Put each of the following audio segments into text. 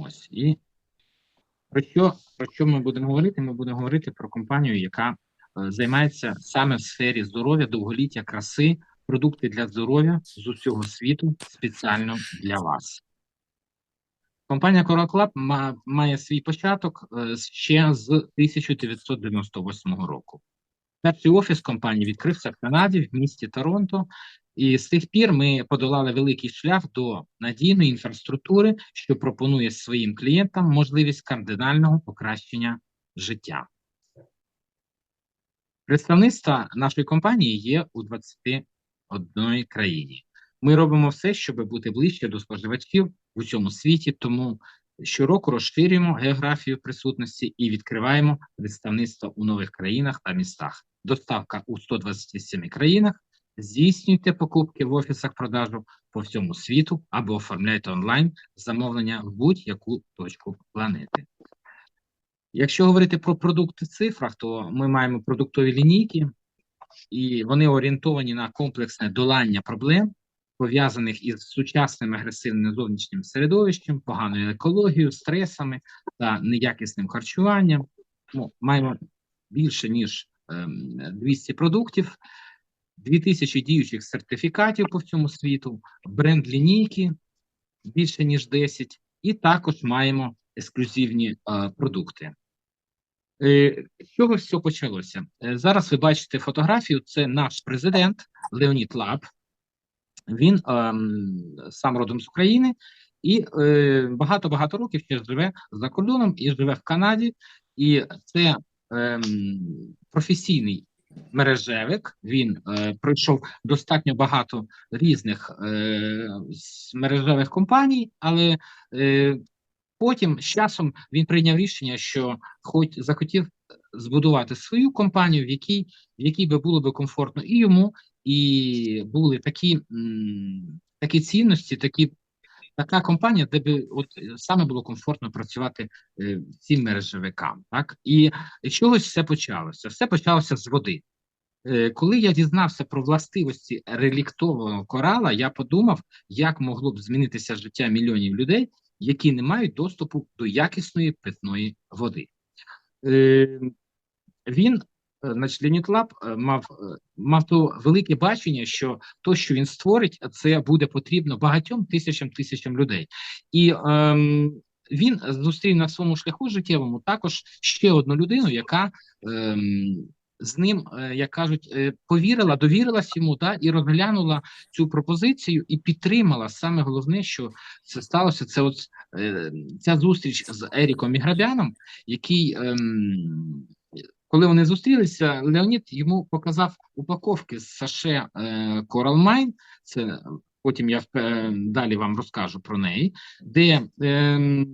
Ось і про що, про що ми будемо говорити? Ми будемо говорити про компанію, яка е, займається саме в сфері здоров'я, довголіття, краси, продукти для здоров'я з усього світу спеціально для вас. Компанія Club має свій початок е, ще з 1998 року. Перший офіс компанії відкрився в Канаді, в місті Торонто, і з тих пір ми подолали великий шлях до надійної інфраструктури, що пропонує своїм клієнтам можливість кардинального покращення життя. Представництво нашої компанії є у 21 країні. Ми робимо все, щоб бути ближче до споживачів в усьому світі, тому щороку розширюємо географію присутності і відкриваємо представництво у нових країнах та містах. Доставка у 127 країнах. Здійснюйте покупки в офісах продажу по всьому світу або оформляйте онлайн замовлення в будь-яку точку планети. Якщо говорити про продукти в цифрах, то ми маємо продуктові лінійки, і вони орієнтовані на комплексне долання проблем, пов'язаних із сучасним агресивним зовнішнім середовищем, поганою екологією, стресами та неякісним харчуванням. Ну, маємо більше ніж ем, 200 продуктів, 2000 діючих сертифікатів по всьому світу, бренд лінійки більше ніж 10, і також маємо ексклюзивні е, продукти. Е, З чого все почалося? Е, Зараз ви бачите фотографію. Це наш президент Леонід Лаб. Він ем, сам родом з України і е, багато-багато років ще живе за кордоном і живе в Канаді. І це ем, професійний мережевик. Він е, пройшов достатньо багато різних е, мережевих компаній, але е, потім з часом він прийняв рішення, що хоч захотів збудувати свою компанію, в якій, в якій би було би комфортно і йому, і були такі, такі цінності, такі. Така компанія, де би от е, саме було комфортно працювати е, цим мережевикам, так і чогось все почалося. Все почалося з води. Е, Коли я дізнався про властивості реліктового корала, я подумав, як могло б змінитися життя мільйонів людей, які не мають доступу до якісної питної води. Він, значить, Леонід Лаб е, мав, е, мав то велике бачення, що то, що він створить, це буде потрібно багатьом тисячам тисячам людей. І ем, він зустрів на своєму шляху життєвому також ще одну людину, яка ем, з ним, е, як кажуть, е, повірила, довірилась йому та і розглянула цю пропозицію і підтримала. Саме головне, що це сталося, це от е, ця зустріч з Еріком Міграбяном, який. ем, коли вони зустрілися, Леонід йому показав упаковки з саше е, Coral Mine, це потім я е, далі вам розкажу про неї, де ем,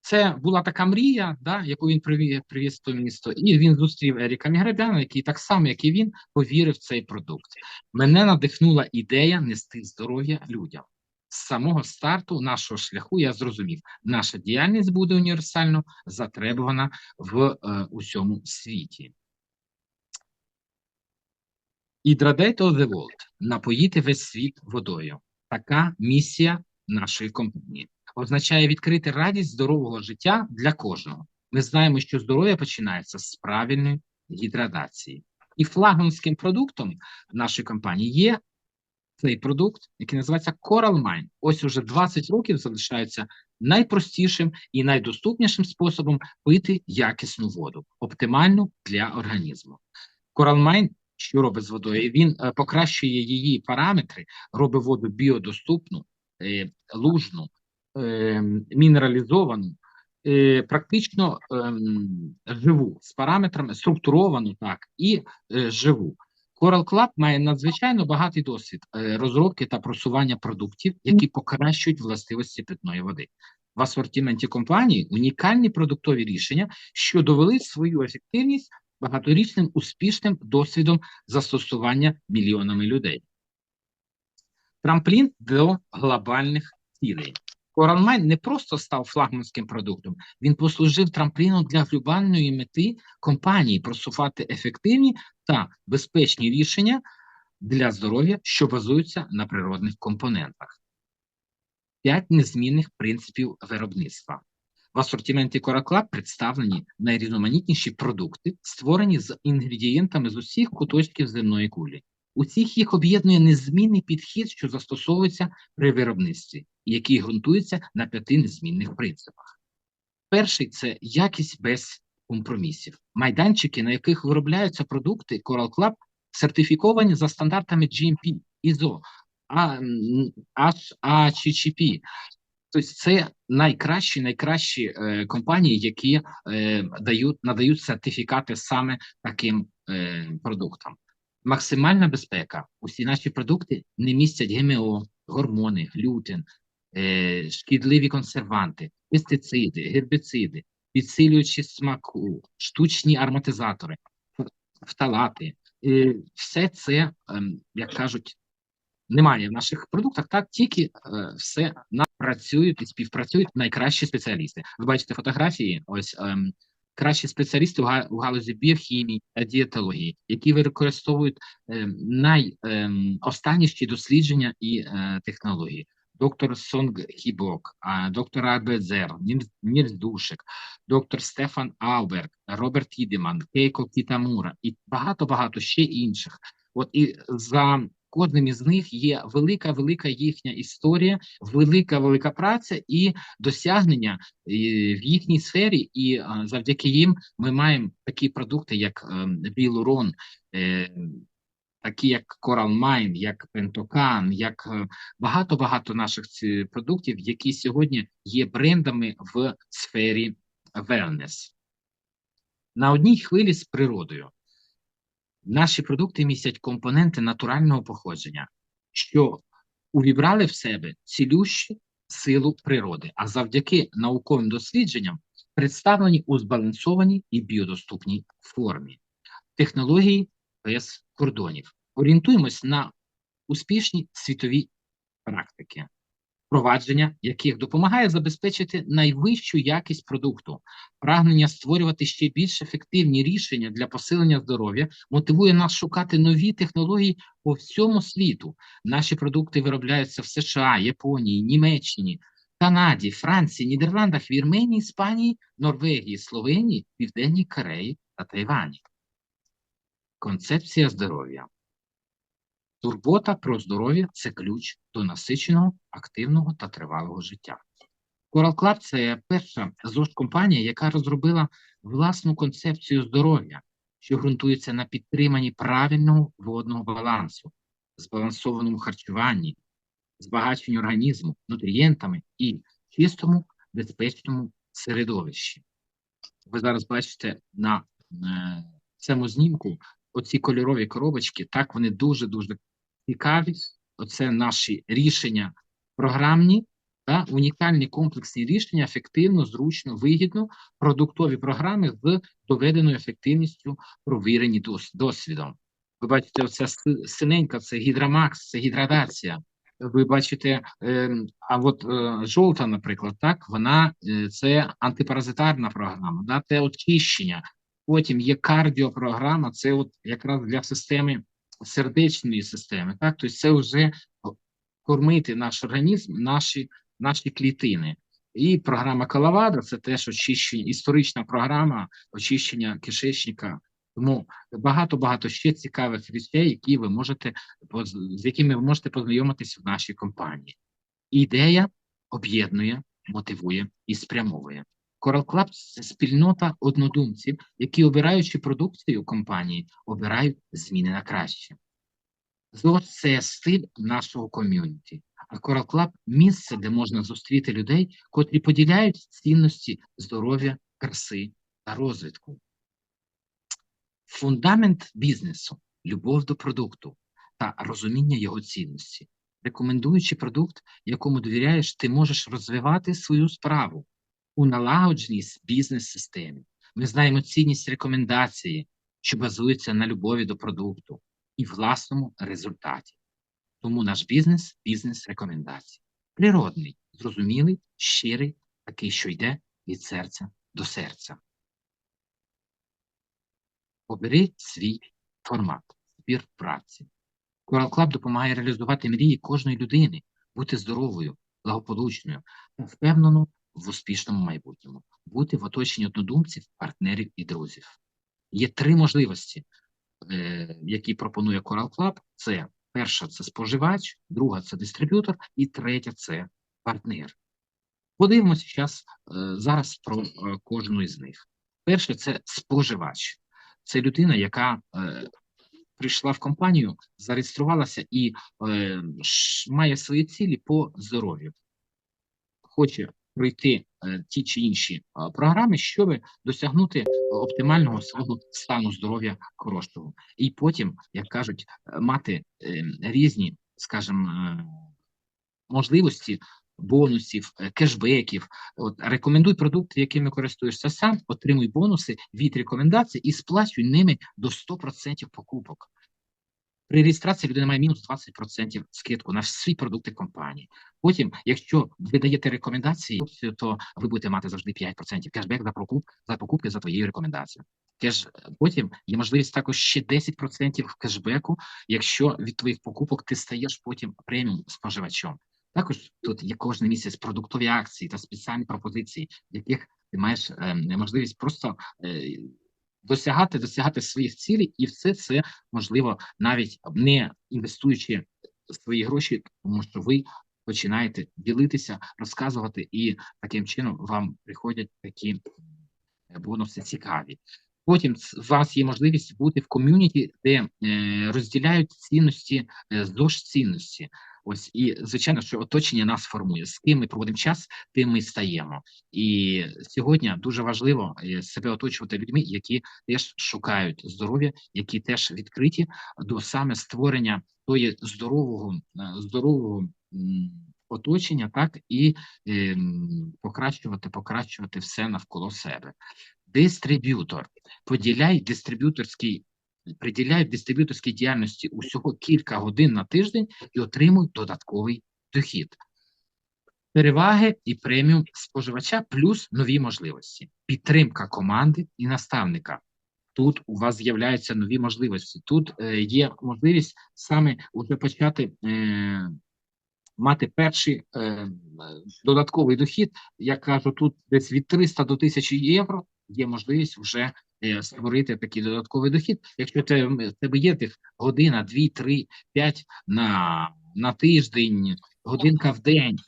це була така мрія, да, яку він привіз, привіз в то місто, і він зустрів Еріка Мігребяна, який так само, як і він, повірив в цей продукт. Мене надихнула ідея нести здоров'я людям. З самого старту нашого шляху я зрозумів, наша діяльність буде універсально затребувана в е, усьому світі. Hydrate of the world – напоїти весь світ водою. Така місія нашої компанії означає відкрити радість здорового життя для кожного. Ми знаємо, що здоров'я починається з правильної гідратації. І флагманським продуктом нашої компанії є цей продукт, який називається Coral Mine. Ось уже 20 років залишається найпростішим і найдоступнішим способом пити якісну воду, оптимальну для організму. Coral що робить з водою? Він е, покращує її параметри, робить воду біодоступну, е, лужну, е, мінералізовану, практично ем, живу з параметрами, структуровану так і живу. Coral Club має надзвичайно багатий досвід е, розробки та просування продуктів, які покращують властивості питної води. В асортименті компанії унікальні продуктові рішення, що довели свою ефективність багаторічним успішним досвідом застосування мільйонами людей. Трамплін до глобальних цілей. CoralMine не просто став флагманським продуктом, він послужив трампліном для глобальної мети компанії просувати ефективні та безпечні рішення для здоров'я, що базуються на природних компонентах. п'ять незмінних принципів виробництва. В асортименті Club представлені найрізноманітніші продукти, створені з інгредієнтами з усіх куточків земної кулі. Усіх їх об'єднує незмінний підхід, що застосовується при виробництві, який ґрунтується на п'яти незмінних принципах. Перший це якість без компромісів. Майданчики, на яких виробляються продукти Coral Club, сертифіковані за стандартами GMP, ISO, HACCP. Тобто це найкращі найкращі е, компанії, які е, дають надають сертифікати саме таким е, продуктам. Максимальна безпека. Усі наші продукти не містять ГМО, гормони, глютен, е, шкідливі консерванти, пестициди, гербіциди, підсилюючі смаку, штучні ароматизатори, фталати. Е, все це, е, як кажуть, немає в наших продуктах, так тільки е, все працюють і співпрацюють найкращі спеціалісти. Ви бачите фотографії, ось е, кращі спеціалісти у галузі біохімії та дієтології, які використовують е, найостанніші дослідження і е, технології. Доктор Сонг Хібок, доктор Абезер, Нірс Душек, доктор Стефан Алберг, Роберт Ідеман, Кейко Кітамура і багато багато ще інших. От і за кожним із них є велика, велика їхня історія, велика, велика праця і досягнення в їхній сфері, і завдяки їм ми маємо такі продукти, як ем, Білурон, е, такі як Coral Mine, як Пентокан, як е, багато-багато наших продуктів, які сьогодні є брендами в сфері wellness. На одній хвилі з природою. Наші продукти містять компоненти натурального походження, що увібрали в себе цілющу силу природи, а завдяки науковим дослідженням представлені у збалансованій і біодоступній формі. Технології без кордонів. Орієнтуємось на успішні світові практики впровадження яких допомагає забезпечити найвищу якість продукту, прагнення створювати ще більш ефективні рішення для посилення здоров'я, мотивує нас шукати нові технології по всьому світу. Наші продукти виробляються в США, Японії, Німеччині, Канаді, Франції, Нідерландах, Вірменії, Іспанії, Норвегії, Словенії, Південній Кореї та Тайвані. Концепція здоров'я. Турбота про здоров'я це ключ до насиченого, активного та тривалого життя. Coral Club – це перша зож компанія, яка розробила власну концепцію здоров'я, що ґрунтується на підтриманні правильного водного балансу, збалансованому харчуванні, збагаченні організму, нутрієнтами і чистому, безпечному середовищі. Ви зараз бачите на е, цьому знімку оці кольорові коробочки, так вони дуже-дуже цікаві. Оце наші рішення програмні та унікальні комплексні рішення, ефективно, зручно, вигідно, продуктові програми з доведеною ефективністю, провірені досвідом. Ви бачите, оця синенька це гідромакс, це гідрадація. Ви бачите, е, а от е, жовта, наприклад, так, вона е, це антипаразитарна програма, да, це очищення. Потім є кардіопрограма, це от якраз для системи сердечної системи, так тобто це вже кормити наш організм, наші наші клітини. І програма Калавада це теж очищення, історична програма очищення кишечника. Тому багато багато ще цікавих речей, які ви можете з якими ви можете познайомитися в нашій компанії. Ідея об'єднує, мотивує і спрямовує. Coral Club – це спільнота однодумців, які, обираючи продукцію компанії, обирають зміни на краще. ЗОЖ – це стиль нашого ком'юніті, а Coral Club – місце, де можна зустріти людей, котрі поділяють цінності здоров'я, краси та розвитку. Фундамент бізнесу любов до продукту та розуміння його цінності. Рекомендуючи продукт, якому довіряєш, ти можеш розвивати свою справу, у налагодженій бізнес-системі. Ми знаємо цінність рекомендації, що базується на любові до продукту і власному результаті. Тому наш бізнес бізнес рекомендацій. Природний, зрозумілий, щирий, такий, що йде від серця до серця. Обери свій формат, збір праці. Coral Club допомагає реалізувати мрії кожної людини, бути здоровою, благополучною та впевненою в успішному майбутньому, бути в оточенні однодумців, партнерів і друзів. Є три можливості, е, які пропонує Coral Club. Це перша це споживач, друга це дистриб'ютор, і третя це партнер. Подивимося зараз, зараз про е, кожну із них. Перше це споживач, це людина, яка е, прийшла в компанію, зареєструвалася і е, має свої цілі по здоров'ю, хоче пройти е, ті чи інші програми, щоб досягнути оптимального свого стану здоров'я хорошого, і потім, як кажуть, мати е, різні, скажімо, е, можливості. Бонусів, кешбеків, от рекомендуй продукти, якими користуєшся сам, отримуй бонуси від рекомендацій і сплачуй ними до 100% покупок. При реєстрації людина має мінус 20% скидку на всі продукти компанії. Потім, якщо ви даєте рекомендації, то ви будете мати завжди 5% кешбек за покуп за покупки за твоєю рекомендацією. Кеш потім є можливість також ще 10% кешбеку, якщо від твоїх покупок ти стаєш потім преміум споживачом. Також тут є кожен місяць продуктові акції та спеціальні пропозиції, в яких ти маєш е, можливість просто е, досягати, досягати своїх цілей, і все це можливо навіть не інвестуючи свої гроші, тому що ви починаєте ділитися, розказувати, і таким чином вам приходять такі бонуси цікаві. Потім у вас є можливість бути в ком'юніті, де е, розділяють цінності е, здовж цінності. Ось і звичайно, що оточення нас формує. З ким ми проводимо час, тим ми стаємо. І сьогодні дуже важливо е, себе оточувати людьми, які теж шукають здоров'я, які теж відкриті до саме створення тої здорового здорового оточення, так і е, покращувати, покращувати все навколо себе. Дистриб'ютор поділяй дистриб'юторський приділяй дистриб'юторській діяльності усього кілька годин на тиждень і отримуй додатковий дохід. Переваги і преміум споживача плюс нові можливості, підтримка команди і наставника. Тут у вас з'являються нові можливості. Тут е, є можливість саме вже почати е, мати перший е, додатковий дохід. Я кажу, тут десь від 300 до 1000 євро є можливість вже створити такий додатковий дохід. Якщо це в тебе є тих година, дві, три, п'ять на, на тиждень, годинка в день.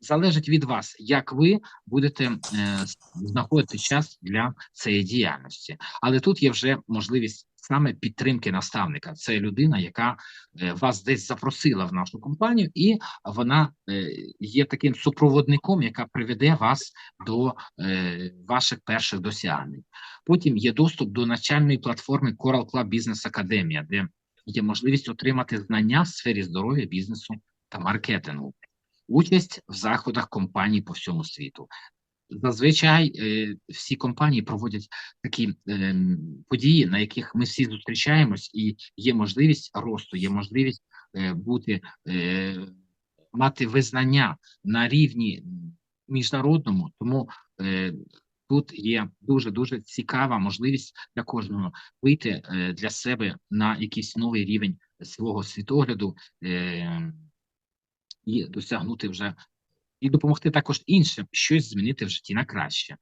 Залежить від вас, як ви будете е, знаходити час для цієї діяльності, але тут є вже можливість саме підтримки наставника. Це людина, яка е, вас десь запросила в нашу компанію, і вона е, є таким супроводником, яка приведе вас до е, ваших перших досягнень. Потім є доступ до навчальної платформи Coral Club Business Academia, де є можливість отримати знання в сфері здоров'я, бізнесу та маркетингу. Участь в заходах компаній по всьому світу, Зазвичай е, всі компанії проводять такі е, події, на яких ми всі зустрічаємось, і є можливість росту, є можливість е, бути мати визнання на рівні міжнародному, тому тут є дуже дуже цікава можливість для кожного вийти е, для себе на якийсь новий рівень свого світогляду е, і досягнути вже і допомогти також іншим щось змінити в житті на краще.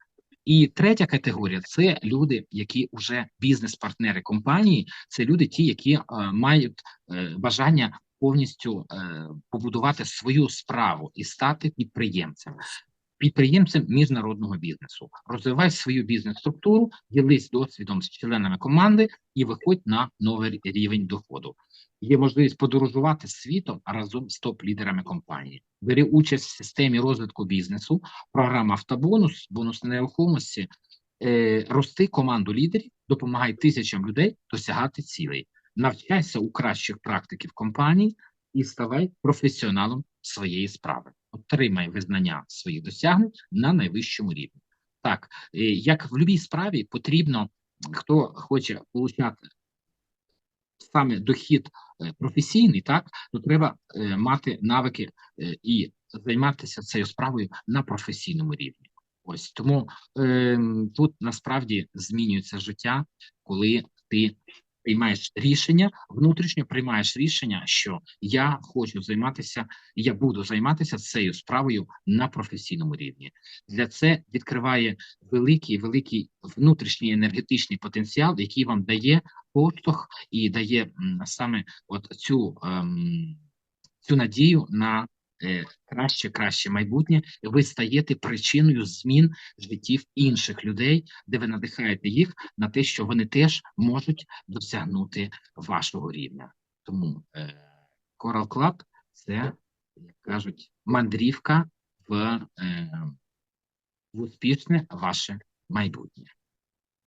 І третя категорія це люди, які вже бізнес-партнери компанії, це люди, ті, які е, мають е, бажання повністю е, побудувати свою справу і стати підприємцем. Підприємцем міжнародного бізнесу. Розвивай свою бізнес-структуру, ділись досвідом з членами команди і виходь на новий рівень доходу. Є можливість подорожувати світом разом з топ-лідерами компанії. Бери участь в системі розвитку бізнесу, програма автобонус, бонус нерухомості, е, рости команду лідерів, допомагай тисячам людей досягати цілей, навчайся у кращих практиків компанії і ставай професіоналом своєї справи. Отримай визнання своїх досягнень на найвищому рівні. Так, е, як в будь-якій справі потрібно, хто хоче отримати саме дохід е, професійний, так то треба е, мати навики і займатися цією справою на професійному рівні. Ось тому е, тут насправді змінюється життя, коли ти приймаєш рішення, внутрішньо приймаєш рішення, що я хочу займатися, я буду займатися цією справою на професійному рівні. Для це відкриває великий, великий внутрішній енергетичний потенціал, який вам дає поштовх і дає саме от цю, ем, цю надію на краще, краще майбутнє. Ви стаєте причиною змін життів інших людей, де ви надихаєте їх на те, що вони теж можуть досягнути вашого рівня. Тому е, Coral Club – це, як кажуть, мандрівка в, е, в успішне ваше майбутнє.